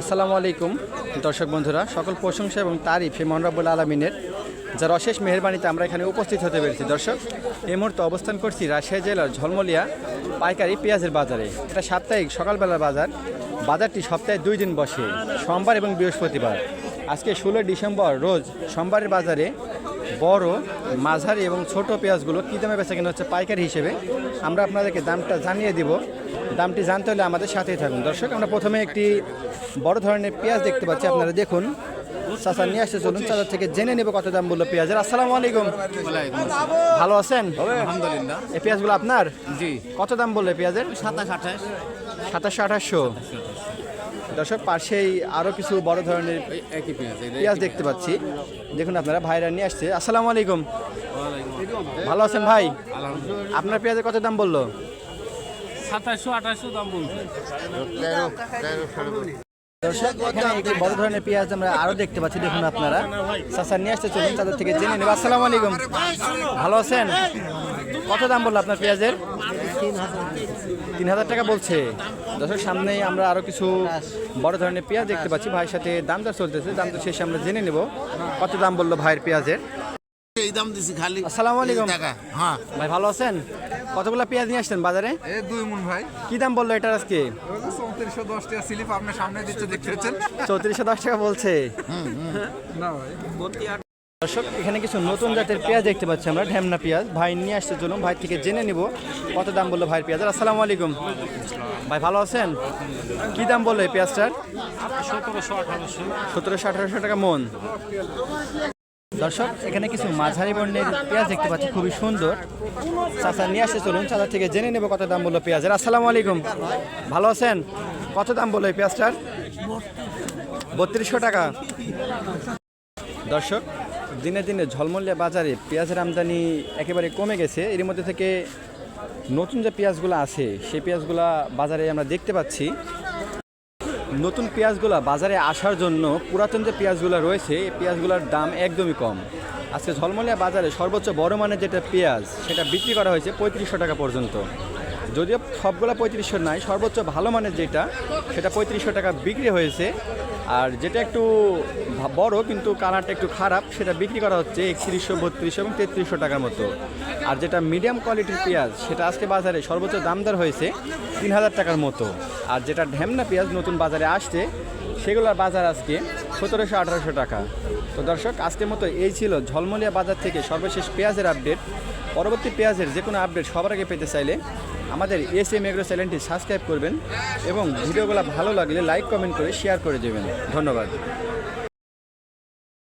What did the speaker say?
আসসালামু আলাইকুম, দর্শক বন্ধুরা। সকল প্রশংসা এবং তারিফ হে মনরাবুল আলমিনের। যার অশেষ মেহরবানিতে আমরা এখানে উপস্থিত হতে পেরেছি, দর্শক। এই মুহূর্তে অবস্থান করছি রাজশাহী জেলার ঝলমলিয়া পাইকারি পেঁয়াজের বাজারে। এটা সাপ্তাহিক সকালবেলার বাজার। বাজারটি সপ্তাহে দুই দিন বসে, সোমবার এবং বৃহস্পতিবার। আজকে ষোলোই ডিসেম্বর, রোজ সোমবারের বাজারে বড়, মাঝারি এবং ছোট পেঁয়াজগুলো কী দামে বেচা কেনা হচ্ছে পাইকারি হিসেবে আমরা আপনাদেরকে দামটা জানিয়ে দিব। দামটি জানতে হলে আমাদের সাথেই থাকুন। দর্শক আমরা প্রথমে একটি বড় ধরনের পেঁয়াজ দেখতে পাচ্ছি। আপনারা দেখুন চাচা নিয়ে আসতে চলুন চাচা থেকে জেনে নেব কত দাম বলল পেঁয়াজের। আসসালামু আলাইকুম। ভালো আছেন? আলহামদুলিল্লাহ। এই পেঁয়াজগুলো আপনার? জি। কত দাম বললে পেঁয়াজের? সাতাশ আঠাশ। সাতাশশো আঠাশশো। দর্শক পাশেই আরও কিছু বড় ধরনের পেঁয়াজ পেঁয়াজ দেখতে পাচ্ছি। দেখুন আপনারা ভাইরা নিয়ে আসছে। আসসালামু আলাইকুম। ভালো আছেন ভাই? আপনার পেঁয়াজের কত দাম বলল? সাতাশশো আঠাশশো দাম বলছে। দর্শক বড় ধরনের পেঁয়াজ আমরা আরও দেখতে পাচ্ছি দেখুন আপনারা। চাচা নিয়ে আসতে চলুন তাদের থেকে জেনে নেব। আসসালামু আলাইকুম। ভালো আছেন? কত দাম বলল আপনার পেঁয়াজের? তিন হাজার টাকা বলছে। দর্শক সামনেই আমরা আরও কিছু বড় ধরনের পেঁয়াজ দেখতে পাচ্ছি। ভাইয়ের সাথে দাম দর চলতেছে দাম দর শেষে আমরা জেনে নেব। কত দাম বলল ভাইয়ের পেঁয়াজের? এই দাম দিছি খালি। আসসালামু আলাইকুম। হ্যাঁ। ভাই ভালো আছেন? কতগুলো পেঁয়াজ নিয়ে আসছেন বাজারে? এ দুই মুন ভাই। কি দাম বলল এটার আজকে? চৌত্রিশশো দশ টাকা স্লিপ আপনার সামনে দিচ্ছে দেখতে পাচ্ছেন? চৌত্রিশশো দশ টাকা বলছে। না ভাই। দর্শক এখানে কিছু নতুন জাতের পেঁয়াজ দেখতে পাচ্ছি আমরা ঢ্যামনা পেঁয়াজ। ভাই নিয়ে আসতে জন্য ভাই থেকে জেনে নিব কত দাম বলল ভাইয়ের পেঁয়াজ। আসসালামু আলাইকুম। ভাই ভালো আছেন? কি দাম বলল এই পেঁয়াজটার? সতেরোশো আঠারোশো। সতেরোশো আঠারোশো টাকা মন। দর্শক, এখানে কিছু মাঝারি বর্ণের পেঁয়াজ দেখতে পাচ্ছি, খুবই সুন্দর। চাচা, নিয়ে আসতে চলুন, চাচা থেকে জেনে নেব কত দাম বলল পেঁয়াজের। আসসালামু আলাইকুম। ভালো আছেন? কত দাম বলল এই পেঁয়াজটার? বত্রিশশো টাকা। দর্শক, দিনে দিনে ঝলমলিয়া বাজারে পেঁয়াজের আমদানি একেবারে কমে গেছে। এর মধ্যে থেকে নতুন যে পেঁয়াজগুলো আছে, সেই পেঁয়াজগুলা বাজারে আমরা দেখতে পাচ্ছি। নতুন পেঁয়াজগুলো বাজারে আসার জন্য পুরাতন যে পেঁয়াজগুলো রয়েছে, এই পেঁয়াজগুলোর দাম একদমই কম। আজকে ঝলমলিয়া বাজারে সর্বোচ্চ বড় মানের যেটা পেঁয়াজ, সেটা বিক্রি করা হয়েছে পঁয়ত্রিশশো টাকা পর্যন্ত। যদিও সবগুলো পঁয়ত্রিশশো নাই, সর্বোচ্চ ভালো মানের যেটা, সেটা পঁয়ত্রিশশো টাকা বিক্রি হয়েছে। আর যেটা একটু বড়, কিন্তু কালারটা একটু খারাপ, সেটা বিক্রি করা হচ্ছে একত্রিশশো, বত্রিশশো এবং তেত্রিশশো টাকার মতো। আর যেটা মিডিয়াম কোয়ালিটির পেঁয়াজ, সেটা আজকে বাজারে সর্বোচ্চ দামদার হয়েছে তিন হাজার টাকার মতো। আর যেটা ঢ্যামনা পেঁয়াজ নতুন বাজারে আসছে, সেগুলোর বাজার আজকে সতেরোশো, আঠারোশো টাকা। তো দর্শক, আজকের মতো এই ছিল ঝলমলিয়া বাজার থেকে সর্বশেষ পেঁয়াজের আপডেট পরবর্তী পেঁয়াজের যে কোনো আপডেট সবার আগে পেতে চাইলে আমাদের এস এম এগ্রো চ্যানেলটি সাবস্ক্রাইব করবেন এবং ভিডিওগুলো ভালো লাগলে লাইক, কমেন্ট করে শেয়ার করে দেবেন। ধন্যবাদ।